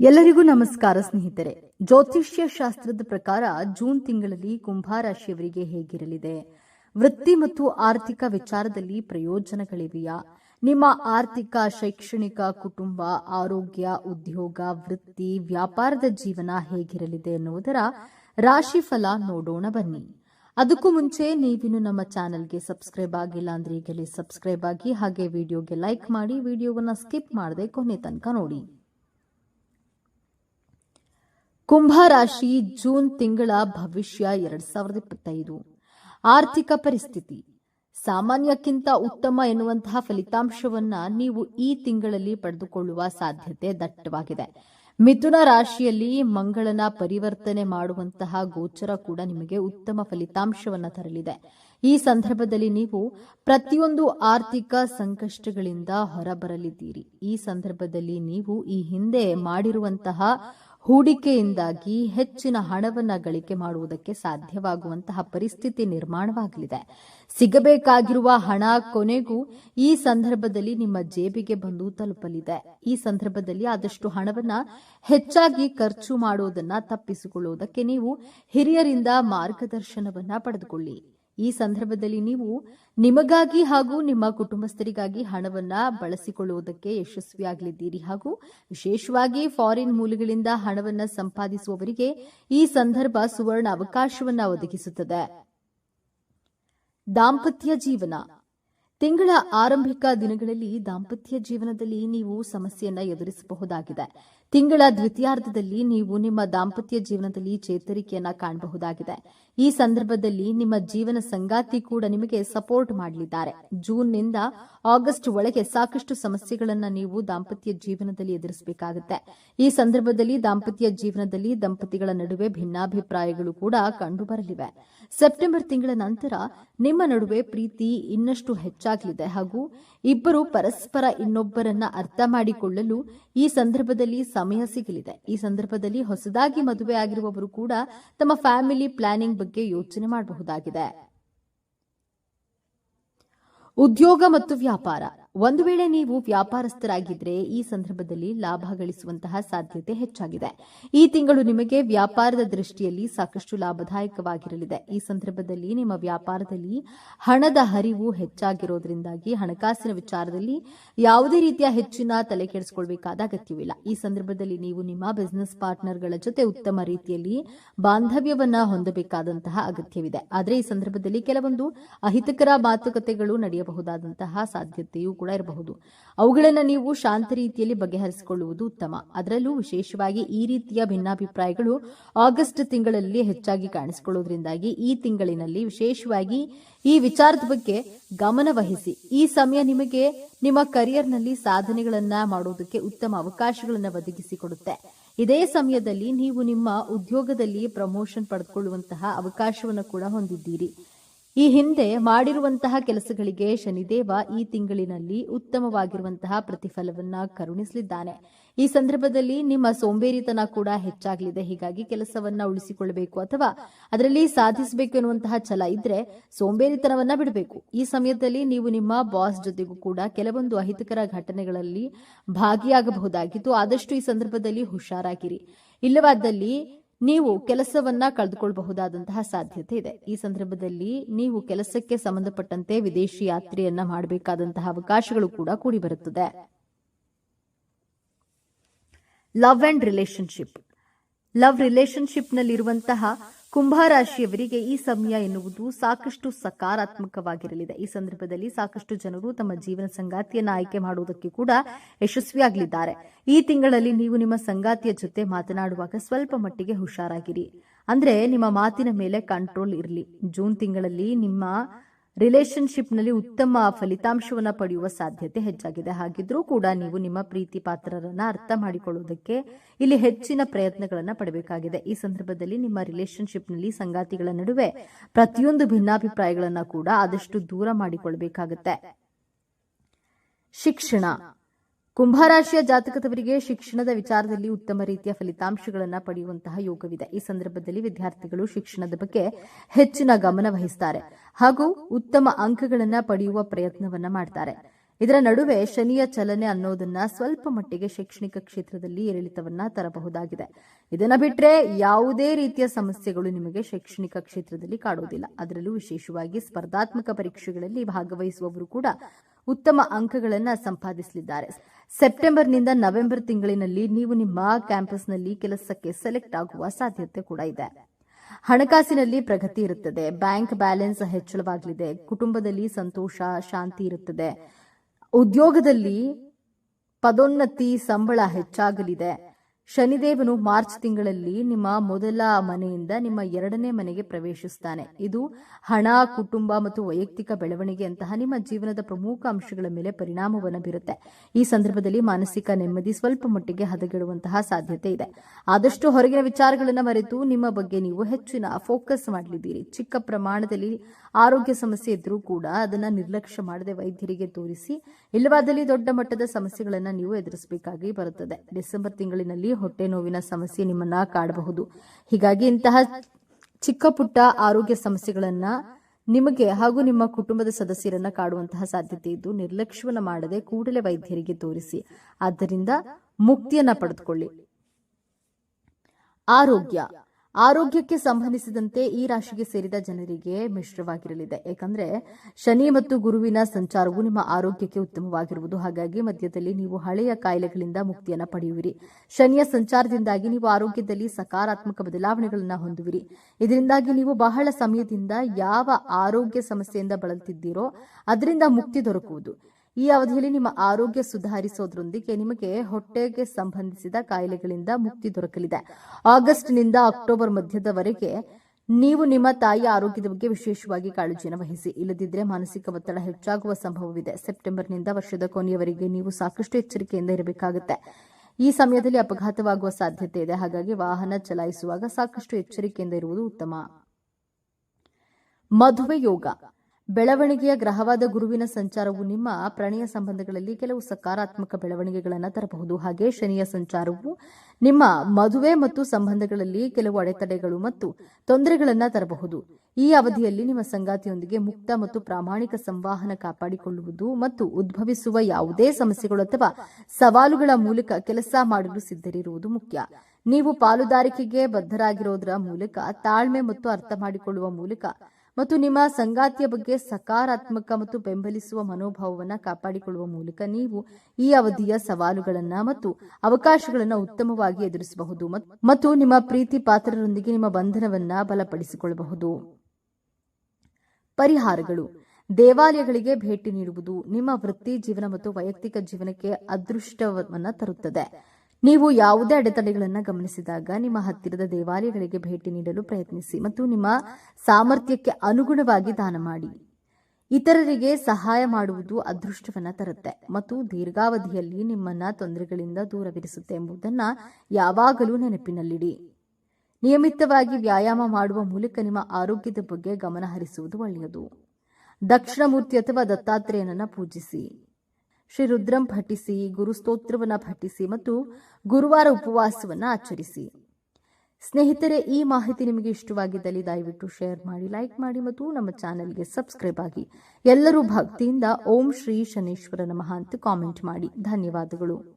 ಎಲ್ಲರಿಗೂ ನಮಸ್ಕಾರ ಸ್ನೇಹಿತರೆ. ಜ್ಯೋತಿಷ್ಯ ಶಾಸ್ತ್ರದ ಪ್ರಕಾರ ಜೂನ್ ತಿಂಗಳಲ್ಲಿ ಕುಂಭ ರಾಶಿಯವರಿಗೆ ಹೇಗಿರಲಿದೆ? ವೃತ್ತಿ ಮತ್ತು ಆರ್ಥಿಕ ವಿಚಾರದಲ್ಲಿ ಪ್ರಯೋಜನಗಳಿವೆಯಾ? ನಿಮ್ಮ ಆರ್ಥಿಕ, ಶೈಕ್ಷಣಿಕ, ಕುಟುಂಬ, ಆರೋಗ್ಯ, ಉದ್ಯೋಗ, ವೃತ್ತಿ, ವ್ಯಾಪಾರದ ಜೀವನ ಹೇಗಿರಲಿದೆ ಎನ್ನುವುದರ ರಾಶಿಫಲ ನೋಡೋಣ ಬನ್ನಿ. ಅದಕ್ಕೂ ಮುಂಚೆ ನೀವಿನ್ನು ನಮ್ಮ ಚಾನೆಲ್ಗೆ ಸಬ್ಸ್ಕ್ರೈಬ್ ಆಗಿಲ್ಲ ಅಂದ್ರೆ ಈಗಲೇ ಸಬ್ಸ್ಕ್ರೈಬ್ ಆಗಿ ಹಾಗೆ ವಿಡಿಯೋಗೆ ಲೈಕ್ ಮಾಡಿ, ವಿಡಿಯೋವನ್ನು ಸ್ಕಿಪ್ ಮಾಡದೆ ಕೊನೆ ತನಕ ನೋಡಿ. ಕುಂಭ ರಾಶಿ ಜೂನ್ ತಿಂಗಳ ಭವಿಷ್ಯ ಎರಡ್ ಸಾವಿರದ ಇಪ್ಪತ್ತೈದು. ಆರ್ಥಿಕ ಪರಿಸ್ಥಿತಿ. ಸಾಮಾನ್ಯಕ್ಕಿಂತ ಉತ್ತಮ ಎನ್ನುವಂತಹ ಫಲಿತಾಂಶವನ್ನ ನೀವು ಈ ತಿಂಗಳಲ್ಲಿ ಪಡೆದುಕೊಳ್ಳುವ ಸಾಧ್ಯತೆ ದಟ್ಟವಾಗಿದೆ. ಮಿಥುನ ರಾಶಿಯಲ್ಲಿ ಮಂಗಳನ ಪರಿವರ್ತನೆ ಮಾಡುವಂತಹ ಗೋಚರ ಕೂಡ ನಿಮಗೆ ಉತ್ತಮ ಫಲಿತಾಂಶವನ್ನ ತರಲಿದೆ. ಈ ಸಂದರ್ಭದಲ್ಲಿ ನೀವು ಪ್ರತಿಯೊಂದು ಆರ್ಥಿಕ ಸಂಕಷ್ಟಗಳಿಂದ ಹೊರಬರಲಿದ್ದೀರಿ. ಈ ಸಂದರ್ಭದಲ್ಲಿ ನೀವು ಈ ಹಿಂದೆ ಮಾಡಿರುವಂತಹ ಹೂಡಿಕೆಯಿಂದಾಗಿ ಹೆಚ್ಚಿನ ಹಣವನ್ನು ಗಳಿಕೆ ಮಾಡುವುದಕ್ಕೆ ಸಾಧ್ಯವಾಗುವಂತಹ ಪರಿಸ್ಥಿತಿ ನಿರ್ಮಾಣವಾಗಲಿದೆ. ಸಿಗಬೇಕಾಗಿರುವ ಹಣ ಕೊನೆಗೂ ಈ ಸಂದರ್ಭದಲ್ಲಿ ನಿಮ್ಮ ಜೇಬಿಗೆ ಬಂದು ತಲುಪಲಿದೆ. ಈ ಸಂದರ್ಭದಲ್ಲಿ ಆದಷ್ಟು ಹಣವನ್ನ ಹೆಚ್ಚಾಗಿ ಖರ್ಚು ಮಾಡುವುದನ್ನ ತಪ್ಪಿಸಿಕೊಳ್ಳುವುದಕ್ಕೆ ನೀವು ಹಿರಿಯರಿಂದ ಮಾರ್ಗದರ್ಶನವನ್ನ ಪಡೆದುಕೊಳ್ಳಿ. ಈ ಸಂದರ್ಭದಲ್ಲಿ ನೀವು ನಿಮಗಾಗಿ ಹಾಗೂ ನಿಮ್ಮ ಕುಟುಂಬಸ್ಥರಿಗಾಗಿ ಹಣವನ್ನ ಬಳಸಿಕೊಳ್ಳುವುದಕ್ಕೆ ಯಶಸ್ವಿಯಾಗಲಿದ್ದೀರಿ ಹಾಗೂ ವಿಶೇಷವಾಗಿ ಫಾರಿನ್ ಮೂಲಗಳಿಂದ ಹಣವನ್ನ ಸಂಪಾದಿಸುವವರಿಗೆ ಈ ಸಂದರ್ಭ ಸುವರ್ಣ ಅವಕಾಶವನ್ನ ಒದಗಿಸುತ್ತದೆ. ದಾಂಪತ್ಯ ಜೀವನ. ತಿಂಗಳ ಆರಂಭಿಕ ದಿನಗಳಲ್ಲಿ ದಾಂಪತ್ಯ ಜೀವನದಲ್ಲಿ ನೀವು ಸಮಸ್ಯೆಯನ್ನ ಎದುರಿಸಬಹುದಾಗಿದೆ. ತಿಂಗಳ ದ್ವಿತೀಯಾರ್ಧದಲ್ಲಿ ನೀವು ನಿಮ್ಮ ದಾಂಪತ್ಯ ಜೀವನದಲ್ಲಿ ಚೇತರಿಕೆಯನ್ನ ಕಾಣಬಹುದಾಗಿದೆ. ಈ ಸಂದರ್ಭದಲ್ಲಿ ನಿಮ್ಮ ಜೀವನ ಸಂಗಾತಿ ಕೂಡ ನಿಮಗೆ ಸಪೋರ್ಟ್ ಮಾಡಲಿದ್ದಾರೆ. ಜೂನ್ನಿಂದ ಆಗಸ್ಟ್ ಒಳಗೆ ಸಾಕಷ್ಟು ಸಮಸ್ಯೆಗಳನ್ನ ನೀವು ದಾಂಪತ್ಯ ಜೀವನದಲ್ಲಿ ಎದುರಿಸಬೇಕಾಗುತ್ತೆ. ಈ ಸಂದರ್ಭದಲ್ಲಿ ದಾಂಪತ್ಯ ಜೀವನದಲ್ಲಿ ದಂಪತಿಗಳ ನಡುವೆ ಭಿನ್ನಾಭಿಪ್ರಾಯಗಳು ಕೂಡ ಕಂಡುಬರಲಿವೆ. ಸೆಪ್ಟೆಂಬರ್ ತಿಂಗಳ ನಂತರ ನಿಮ್ಮ ನಡುವೆ ಪ್ರೀತಿ ಇನ್ನಷ್ಟು ಹೆಚ್ಚಾಗಲಿದೆ ಹಾಗೂ ಇಬ್ಬರು ಪರಸ್ಪರ ಇನ್ನೊಬ್ಬರನ್ನ ಅರ್ಥ ಮಾಡಿಕೊಳ್ಳಲು ಈ ಸಂದರ್ಭದಲ್ಲಿ ಸಮಯ ಸಿಗಲಿದೆ. ಈ ಸಂದರ್ಭದಲ್ಲಿ ಹೊಸದಾಗಿ ಮದುವೆ ಆಗಿರುವವರು ಕೂಡ ತಮ್ಮ ಫ್ಯಾಮಿಲಿ ಪ್ಲಾನಿಂಗ್ ಬಗ್ಗೆ ಯೋಚನೆ ಮಾಡಬಹುದಾಗಿದೆ. ಉದ್ಯೋಗ ಮತ್ತು ವ್ಯಾಪಾರ. ಒಂದು ವೇಳೆ ನೀವು ವ್ಯಾಪಾರಸ್ಥರಾಗಿದ್ರೆ ಈ ಸಂದರ್ಭದಲ್ಲಿ ಲಾಭ ಗಳಿಸುವಂತಹ ಸಾಧ್ಯತೆ ಹೆಚ್ಚಾಗಿದೆ. ಈ ತಿಂಗಳು ನಿಮಗೆ ವ್ಯಾಪಾರದ ದೃಷ್ಟಿಯಲ್ಲಿ ಸಾಕಷ್ಟು ಲಾಭದಾಯಕವಾಗಿರಲಿದೆ. ಈ ಸಂದರ್ಭದಲ್ಲಿ ನಿಮ್ಮ ವ್ಯಾಪಾರದಲ್ಲಿ ಹಣದ ಹರಿವು ಹೆಚ್ಚಾಗಿರೋದ್ರಿಂದಾಗಿ ಹಣಕಾಸಿನ ವಿಚಾರದಲ್ಲಿ ಯಾವುದೇ ರೀತಿಯ ಹೆಚ್ಚಿನ ತಲೆ ಕೆಡಿಸಿಕೊಳ್ಬೇಕಾದ ಅಗತ್ಯವಿಲ್ಲ. ಈ ಸಂದರ್ಭದಲ್ಲಿ ನೀವು ನಿಮ್ಮ ಬಿಸಿನೆಸ್ ಪಾರ್ಟ್ನರ್ಗಳ ಜೊತೆ ಉತ್ತಮ ರೀತಿಯಲ್ಲಿ ಬಾಂಧವ್ಯವನ್ನ ಹೊಂದಬೇಕಾದಂತಹ ಅಗತ್ಯವಿದೆ. ಆದರೆ ಈ ಸಂದರ್ಭದಲ್ಲಿ ಕೆಲವೊಂದು ಅಹಿತಕರ ಮಾತುಕತೆಗಳು ನಡೆಯಬಹುದಾದಂತಹ ಸಾಧ್ಯತೆಯೂ ಕೂಡ ಇರಬಹುದು. ಅವುಗಳನ್ನು ನೀವು ಶಾಂತ ರೀತಿಯಲ್ಲಿ ಬಗೆಹರಿಸಿಕೊಳ್ಳುವುದು ಉತ್ತಮ. ಅದರಲ್ಲೂ ವಿಶೇಷವಾಗಿ ಈ ರೀತಿಯ ಭಿನ್ನಾಭಿಪ್ರಾಯಗಳು ಆಗಸ್ಟ್ ತಿಂಗಳಲ್ಲಿ ಹೆಚ್ಚಾಗಿ ಕಾಣಿಸಿಕೊಳ್ಳುವುದರಿಂದಾಗಿ ಈ ತಿಂಗಳಿನಲ್ಲಿ ವಿಶೇಷವಾಗಿ ಈ ವಿಚಾರದ ಬಗ್ಗೆ ಗಮನ ವಹಿಸಿ. ಈ ಸಮಯ ನಿಮಗೆ ನಿಮ್ಮ ಕರಿಯರ್ನಲ್ಲಿ ಸಾಧನೆಗಳನ್ನ ಮಾಡುವುದಕ್ಕೆ ಉತ್ತಮ ಅವಕಾಶಗಳನ್ನು ಒದಗಿಸಿಕೊಡುತ್ತೆ. ಇದೇ ಸಮಯದಲ್ಲಿ ನೀವು ನಿಮ್ಮ ಉದ್ಯೋಗದಲ್ಲಿ ಪ್ರಮೋಷನ್ ಪಡೆದುಕೊಳ್ಳುವಂತಹ ಅವಕಾಶವನ್ನು ಕೂಡ ಹೊಂದಿದ್ದೀರಿ. ಈ ಹಿಂದೆ ಮಾಡಿರುವಂತಹ ಕೆಲಸಗಳಿಗೆ ಶನಿದೇವ ಈ ತಿಂಗಳಿನಲ್ಲಿ ಉತ್ತಮವಾಗಿರುವಂತಹ ಪ್ರತಿಫಲವನ್ನ ಕರುಣಿಸಲಿದ್ದಾನೆ. ಈ ಸಂದರ್ಭದಲ್ಲಿ ನಿಮ್ಮ ಸೋಂಬೇರಿತನ ಕೂಡ ಹೆಚ್ಚಾಗಲಿದೆ. ಹೀಗಾಗಿ ಕೆಲಸವನ್ನ ಉಳಿಸಿಕೊಳ್ಳಬೇಕು ಅಥವಾ ಅದರಲ್ಲಿ ಸಾಧಿಸಬೇಕು ಎನ್ನುವಂತಹ ಛಲ ಇದ್ರೆ ಸೋಂಬೇರಿತನವನ್ನ ಬಿಡಬೇಕು. ಈ ಸಮಯದಲ್ಲಿ ನೀವು ನಿಮ್ಮ ಬಾಸ್ ಜೊತೆಗೂ ಕೂಡ ಕೆಲವೊಂದು ಅಹಿತಕರ ಘಟನೆಗಳಲ್ಲಿ ಭಾಗಿಯಾಗಬಹುದಾಗಿದ್ದು ಆದಷ್ಟು ಈ ಸಂದರ್ಭದಲ್ಲಿ ಹುಷಾರಾಗಿರಿ. ಇಲ್ಲವಾದಲ್ಲಿ ನೀವು ಕೆಲಸವನ್ನ ಕಳೆದುಕೊಳ್ಳಬಹುದಾದಂತಹ ಸಾಧ್ಯತೆ ಇದೆ. ಈ ಸಂದರ್ಭದಲ್ಲಿ ನೀವು ಕೆಲಸಕ್ಕೆ ಸಂಬಂಧಪಟ್ಟಂತೆ ವಿದೇಶಿ ಯಾತ್ರೆಯನ್ನ ಮಾಡಬೇಕಾದಂತಹ ಅವಕಾಶಗಳು ಕೂಡ ಕೂಡಿ ಬರುತ್ತದೆ. ಲವ್ ಅಂಡ್ ರಿಲೇಶನ್ಶಿಪ್ ಲವ್ ರಿಲೇಶನ್ಶಿಪ್ನಲ್ಲಿರುವಂತಹ ಕುಂಭರಾಶಿಯವರಿಗೆ ಈ ಸಮಯ ಎನ್ನುವುದು ಸಾಕಷ್ಟು ಸಕಾರಾತ್ಮಕವಾಗಿರಲಿದೆ. ಈ ಸಂದರ್ಭದಲ್ಲಿ ಸಾಕಷ್ಟು ಜನರು ತಮ್ಮ ಜೀವನ ಸಂಗಾತಿಯನ್ನು ಆಯ್ಕೆ ಮಾಡುವುದಕ್ಕೆ ಕೂಡ ಯಶಸ್ವಿಯಾಗಲಿದ್ದಾರೆ. ಈ ತಿಂಗಳಲ್ಲಿ ನೀವು ನಿಮ್ಮ ಸಂಗಾತಿಯ ಜೊತೆ ಮಾತನಾಡುವಾಗ ಸ್ವಲ್ಪ ಮಟ್ಟಿಗೆ ಹುಷಾರಾಗಿರಿ. ಅಂದ್ರೆ ನಿಮ್ಮ ಮಾತಿನ ಮೇಲೆ ಕಂಟ್ರೋಲ್ ಇರಲಿ. ಜೂನ್ ತಿಂಗಳಲ್ಲಿ ನಿಮ್ಮ ರಿಲೇಶನ್ಶಿಪ್ನಲ್ಲಿ ಉತ್ತಮ ಫಲಿತಾಂಶವನ್ನು ಪಡೆಯುವ ಸಾಧ್ಯತೆ ಹೆಚ್ಚಾಗಿದೆ. ಹಾಗಿದ್ರೂ ಕೂಡ ನೀವು ನಿಮ್ಮ ಪ್ರೀತಿ ಪಾತ್ರರನ್ನ ಅರ್ಥ ಮಾಡಿಕೊಳ್ಳುವುದಕ್ಕೆ ಇಲ್ಲಿ ಹೆಚ್ಚಿನ ಪ್ರಯತ್ನಗಳನ್ನು ಪಡಬೇಕಾಗಿದೆ. ಈ ಸಂದರ್ಭದಲ್ಲಿ ನಿಮ್ಮ ರಿಲೇಶನ್ಶಿಪ್ನಲ್ಲಿ ಸಂಗಾತಿಗಳ ನಡುವೆ ಪ್ರತಿಯೊಂದು ಭಿನ್ನಾಭಿಪ್ರಾಯಗಳನ್ನ ಕೂಡ ಆದಷ್ಟು ದೂರ ಮಾಡಿಕೊಳ್ಳಬೇಕಾಗುತ್ತೆ ಶಿಕ್ಷಣ. ಕುಂಭರಾಶಿಯ ಜಾತಕದವರಿಗೆ ಶಿಕ್ಷಣದ ವಿಚಾರದಲ್ಲಿ ಉತ್ತಮ ರೀತಿಯ ಫಲಿತಾಂಶಗಳನ್ನು ಪಡೆಯುವಂತಹ ಯೋಗವಿದೆ. ಈ ಸಂದರ್ಭದಲ್ಲಿ ವಿದ್ಯಾರ್ಥಿಗಳು ಶಿಕ್ಷಣದ ಬಗ್ಗೆ ಹೆಚ್ಚಿನ ಗಮನ ವಹಿಸುತ್ತಾರೆ ಹಾಗೂ ಉತ್ತಮ ಅಂಕಗಳನ್ನು ಪಡೆಯುವ ಪ್ರಯತ್ನವನ್ನ ಮಾಡ್ತಾರೆ. ಇದರ ನಡುವೆ ಶನಿಯ ಚಲನೆ ಅನ್ನೋದನ್ನ ಸ್ವಲ್ಪ ಮಟ್ಟಿಗೆ ಶೈಕ್ಷಣಿಕ ಕ್ಷೇತ್ರದಲ್ಲಿ ಏರಿಳಿತವನ್ನ ತರಬಹುದಾಗಿದೆ. ಇದನ್ನ ಬಿಟ್ರೆ ಯಾವುದೇ ರೀತಿಯ ಸಮಸ್ಯೆಗಳು ನಿಮಗೆ ಶೈಕ್ಷಣಿಕ ಕ್ಷೇತ್ರದಲ್ಲಿ ಕಾಡುವುದಿಲ್ಲ ಅದರಲ್ಲೂ ವಿಶೇಷವಾಗಿ ಸ್ಪರ್ಧಾತ್ಮಕ ಪರೀಕ್ಷೆಗಳಲ್ಲಿ ಭಾಗವಹಿಸುವವರು ಕೂಡ ಉತ್ತಮ ಅಂಕಗಳನ್ನು ಸಂಪಾದಿಸಲಿದ್ದಾರೆ. ಸೆಪ್ಟೆಂಬರ್ನಿಂದ ನವೆಂಬರ್ ತಿಂಗಳಿನಲ್ಲಿ ನೀವು ನಿಮ್ಮ ಕ್ಯಾಂಪಸ್ನಲ್ಲಿ ಕೆಲಸಕ್ಕೆ ಸೆಲೆಕ್ಟ್ ಆಗುವ ಸಾಧ್ಯತೆ ಕೂಡ ಇದೆ. ಹಣಕಾಸಿನಲ್ಲಿ ಪ್ರಗತಿ ಇರುತ್ತದೆ. ಬ್ಯಾಂಕ್ ಬ್ಯಾಲೆನ್ಸ್ ಹೆಚ್ಚಳವಾಗಲಿದೆ. ಕುಟುಂಬದಲ್ಲಿ ಸಂತೋಷ, ಶಾಂತಿ ಇರುತ್ತದೆ. ಉದ್ಯೋಗದಲ್ಲಿ ಪದೋನ್ನತಿ ಸಂಬಳ ಹೆಚ್ಚಾಗಲಿದೆ. ಶನಿದೇವನು ಮಾರ್ಚ್ ತಿಂಗಳಲ್ಲಿ ನಿಮ್ಮ ಮೊದಲ ಮನೆಯಿಂದ ನಿಮ್ಮ ಎರಡನೇ ಮನೆಗೆ ಪ್ರವೇಶಿಸುತ್ತಾನೆ ಇದು ಹಣ, ಕುಟುಂಬ ಮತ್ತು ವೈಯಕ್ತಿಕ ಬೆಳವಣಿಗೆಯಂತಹ ನಿಮ್ಮ ಜೀವನದ ಪ್ರಮುಖ ಅಂಶಗಳ ಮೇಲೆ ಪರಿಣಾಮವನ್ನು ಬೀರುತ್ತೆ. ಈ ಸಂದರ್ಭದಲ್ಲಿ ಮಾನಸಿಕ ನೆಮ್ಮದಿ ಸ್ವಲ್ಪ ಮಟ್ಟಿಗೆ ಹದಗೆಡುವಂತಹ ಸಾಧ್ಯತೆ ಇದೆ. ಆದಷ್ಟು ಹೊರಗಿನ ವಿಚಾರಗಳನ್ನು ಮರೆತು ನಿಮ್ಮ ಬಗ್ಗೆ ನೀವು ಹೆಚ್ಚಿನ ಫೋಕಸ್ ಮಾಡಲಿದ್ದೀರಿ. ಚಿಕ್ಕ ಪ್ರಮಾಣದಲ್ಲಿ ಆರೋಗ್ಯ ಸಮಸ್ಯೆ ಇದ್ರೂ ಕೂಡ ಅದನ್ನ ನಿರ್ಲಕ್ಷ್ಯ ಮಾಡದೆ ವೈದ್ಯರಿಗೆ ತೋರಿಸಿ, ಇಲ್ಲವಾದಲ್ಲಿ ದೊಡ್ಡ ಮಟ್ಟದ ಸಮಸ್ಯೆಗಳನ್ನು ನೀವು ಎದುರಿಸಬೇಕಾಗಿ ಬರುತ್ತದೆ. ಡಿಸೆಂಬರ್ ತಿಂಗಳಿನಲ್ಲಿ ಹೊಟ್ಟೆ ನೋವಿನ ಸಮಸ್ಯೆ ನಿಮ್ಮನ್ನ ಕಾಡಬಹುದು. ಹೀಗಾಗಿ ಇಂತಹ ಚಿಕ್ಕ ಪುಟ್ಟ ಆರೋಗ್ಯ ಸಮಸ್ಯೆಗಳನ್ನ ನಿಮಗೆ ಹಾಗೂ ನಿಮ್ಮ ಕುಟುಂಬದ ಸದಸ್ಯರನ್ನ ಕಾಡುವಂತಹ ಸಾಧ್ಯತೆ ಇದ್ದು ನಿರ್ಲಕ್ಷ್ಯವನ್ನ ಮಾಡದೆ ಕೂಡಲೇ ವೈದ್ಯರಿಗೆ ತೋರಿಸಿ, ಆದ್ದರಿಂದ ಮುಕ್ತಿಯನ್ನ ಪಡೆದುಕೊಳ್ಳಿ. ಆರೋಗ್ಯ. ಆರೋಗ್ಯಕ್ಕೆ ಸಂಬಂಧಿಸಿದಂತೆ ಈ ರಾಶಿಗೆ ಸೇರಿದ ಜನರಿಗೆ ಮಿಶ್ರವಾಗಿರಲಿದೆ. ಯಾಕಂದ್ರೆ ಶನಿ ಮತ್ತು ಗುರುವಿನ ಸಂಚಾರವು ನಿಮ್ಮ ಆರೋಗ್ಯಕ್ಕೆ ಉತ್ತಮವಾಗಿರುವುದು. ಹಾಗಾಗಿ ಮಧ್ಯದಲ್ಲಿ ನೀವು ಹಳೆಯ ಕಾಯಿಲೆಗಳಿಂದ ಮುಕ್ತಿಯನ್ನು ಪಡೆಯುವಿರಿ. ಶನಿಯ ಸಂಚಾರದಿಂದಾಗಿ ನೀವು ಆರೋಗ್ಯದಲ್ಲಿ ಸಕಾರಾತ್ಮಕ ಬದಲಾವಣೆಗಳನ್ನು ಹೊಂದುವಿರಿ. ಇದರಿಂದಾಗಿ ನೀವು ಬಹಳ ಸಮಯದಿಂದ ಯಾವ ಆರೋಗ್ಯ ಸಮಸ್ಯೆಯಿಂದ ಬಳಲುತ್ತಿದ್ದೀರೋ ಅದರಿಂದ ಮುಕ್ತಿ ದೊರಕುವುದು. ಈ ಅವಧಿಯಲ್ಲಿ ನಿಮ್ಮ ಆರೋಗ್ಯ ಸುಧಾರಿಸೋದ್ರೊಂದಿಗೆ ನಿಮಗೆ ಹೊಟ್ಟೆಗೆ ಸಂಬಂಧಿಸಿದ ಕಾಯಿಲೆಗಳಿಂದ ಮುಕ್ತಿ ದೊರಕಲಿದೆ. ಆಗಸ್ಟ್ನಿಂದ ಅಕ್ಟೋಬರ್ ಮಧ್ಯದವರೆಗೆ ನೀವು ನಿಮ್ಮ ತಾಯಿಯ ಆರೋಗ್ಯದ ಬಗ್ಗೆ ವಿಶೇಷವಾಗಿ ಕಾಳಜಿಯನ್ನು ವಹಿಸಿ. ಇಲ್ಲದಿದ್ದರೆ ಮಾನಸಿಕ ಒತ್ತಡ ಹೆಚ್ಚಾಗುವ ಸಂಭವವಿದೆ. ಸೆಪ್ಟೆಂಬರ್ನಿಂದ ವರ್ಷದ ಕೊನೆಯವರೆಗೆ ನೀವು ಸಾಕಷ್ಟು ಎಚ್ಚರಿಕೆಯಿಂದ ಇರಬೇಕಾಗುತ್ತೆ. ಈ ಸಮಯದಲ್ಲಿ ಅಪಘಾತವಾಗುವ ಸಾಧ್ಯತೆ ಇದೆ. ಹಾಗಾಗಿ ವಾಹನ ಚಲಾಯಿಸುವಾಗ ಸಾಕಷ್ಟು ಎಚ್ಚರಿಕೆಯಿಂದ ಇರುವುದು ಉತ್ತಮ. ಮದುವೆ ಯೋಗ. ಬೆಳವಣಿಗೆಯ ಗ್ರಹವಾದ ಗುರುವಿನ ಸಂಚಾರವು ನಿಮ್ಮ ಪ್ರಣಯ ಸಂಬಂಧಗಳಲ್ಲಿ ಕೆಲವು ಸಕಾರಾತ್ಮಕ ಬೆಳವಣಿಗೆಗಳನ್ನು ತರಬಹುದು. ಹಾಗೆ ಶನಿಯ ಸಂಚಾರವು ನಿಮ್ಮ ಮದುವೆ ಮತ್ತು ಸಂಬಂಧಗಳಲ್ಲಿ ಕೆಲವು ಅಡೆತಡೆಗಳು ಮತ್ತು ತೊಂದರೆಗಳನ್ನು ತರಬಹುದು. ಈ ಅವಧಿಯಲ್ಲಿ ನಿಮ್ಮ ಸಂಗಾತಿಯೊಂದಿಗೆ ಮುಕ್ತ ಮತ್ತು ಪ್ರಾಮಾಣಿಕ ಸಂವಹನ ಕಾಪಾಡಿಕೊಳ್ಳುವುದು ಮತ್ತು ಉದ್ಭವಿಸುವ ಯಾವುದೇ ಸಮಸ್ಯೆಗಳು ಅಥವಾ ಸವಾಲುಗಳ ಮೂಲಕ ಕೆಲಸ ಮಾಡಲು ಸಿದ್ಧರಿರುವುದು ಮುಖ್ಯ. ನೀವು ಪಾಲುದಾರಿಕೆಗೆ ಬದ್ಧರಾಗಿರೋದರ ಮೂಲಕ ತಾಳ್ಮೆ ಮತ್ತು ಅರ್ಥ ಮಾಡಿಕೊಳ್ಳುವ ಮೂಲಕ ಮತ್ತು ನಿಮ್ಮ ಸಂಗಾತಿಯ ಬಗ್ಗೆ ಸಕಾರಾತ್ಮಕ ಮತ್ತು ಬೆಂಬಲಿಸುವ ಮನೋಭಾವವನ್ನು ಕಾಪಾಡಿಕೊಳ್ಳುವ ಮೂಲಕ ನೀವು ಈ ಅವಧಿಯ ಸವಾಲುಗಳನ್ನು ಮತ್ತು ಅವಕಾಶಗಳನ್ನು ಉತ್ತಮವಾಗಿ ಎದುರಿಸಬಹುದು ಮತ್- ಮತ್ತು ನಿಮ್ಮ ಪ್ರೀತಿ ಪಾತ್ರರೊಂದಿಗೆ ನಿಮ್ಮ ಬಂಧನವನ್ನು ಬಲಪಡಿಸಿಕೊಳ್ಳಬಹುದು. ಪರಿಹಾರಗಳು. ದೇವಾಲಯಗಳಿಗೆ ಭೇಟಿ ನೀಡುವುದು ನಿಮ್ಮ ವೃತ್ತಿ ಜೀವನ ಮತ್ತು ವೈಯಕ್ತಿಕ ಜೀವನಕ್ಕೆ ಅದೃಷ್ಟವನ್ನು ತರುತ್ತದೆ. ನೀವು ಯಾವುದೇ ಅಡೆತಡೆಗಳನ್ನು ಗಮನಿಸಿದಾಗ ನಿಮ್ಮ ಹತ್ತಿರದ ದೇವಾಲಯಗಳಿಗೆ ಭೇಟಿ ನೀಡಲು ಪ್ರಯತ್ನಿಸಿ ಮತ್ತು ನಿಮ್ಮ ಸಾಮರ್ಥ್ಯಕ್ಕೆ ಅನುಗುಣವಾಗಿ ದಾನ ಮಾಡಿ. ಇತರರಿಗೆ ಸಹಾಯ ಮಾಡುವುದು ಅದೃಷ್ಟವನ್ನ ತರುತ್ತೆ ಮತ್ತು ದೀರ್ಘಾವಧಿಯಲ್ಲಿ ನಿಮ್ಮನ್ನ ತೊಂದರೆಗಳಿಂದ ದೂರವಿರಿಸುತ್ತೆ ಎಂಬುದನ್ನ ಯಾವಾಗಲೂ ನೆನಪಿನಲ್ಲಿಡಿ. ನಿಯಮಿತವಾಗಿ ವ್ಯಾಯಾಮ ಮಾಡುವ ಮೂಲಕ ನಿಮ್ಮ ಆರೋಗ್ಯದ ಬಗ್ಗೆ ಗಮನ ಹರಿಸುವುದು ಒಳ್ಳೆಯದು. ದಕ್ಷಿಣಮೂರ್ತಿ ಅಥವಾ ದತ್ತಾತ್ರೇಯನನ್ನ ಪೂಜಿಸಿ. ಶ್ರೀ ರುದ್ರಂ ಪಠಿಸಿ, ಗುರುಸ್ತೋತ್ರವನ್ನು ಪಠಿಸಿ ಮತ್ತು ಗುರುವಾರ ಉಪವಾಸವನ್ನ ಆಚರಿಸಿ. ಸ್ನೇಹಿತರೆ, ಈ ಮಾಹಿತಿ ನಿಮಗೆ ಇಷ್ಟವಾಗಿದ್ದಲ್ಲಿ ದಯವಿಟ್ಟು ಶೇರ್ ಮಾಡಿ, ಲೈಕ್ ಮಾಡಿ ಮತ್ತು ನಮ್ಮ ಚಾನೆಲ್ಗೆ ಸಬ್ಸ್ಕ್ರೈಬ್ ಆಗಿ ಎಲ್ಲರೂ ಭಕ್ತಿಯಿಂದ ಓಂ ಶ್ರೀ ಶನೇಶ್ವರ ನಮಃ ಅಂತ ಕಾಮೆಂಟ್ ಮಾಡಿ. ಧನ್ಯವಾದಗಳು.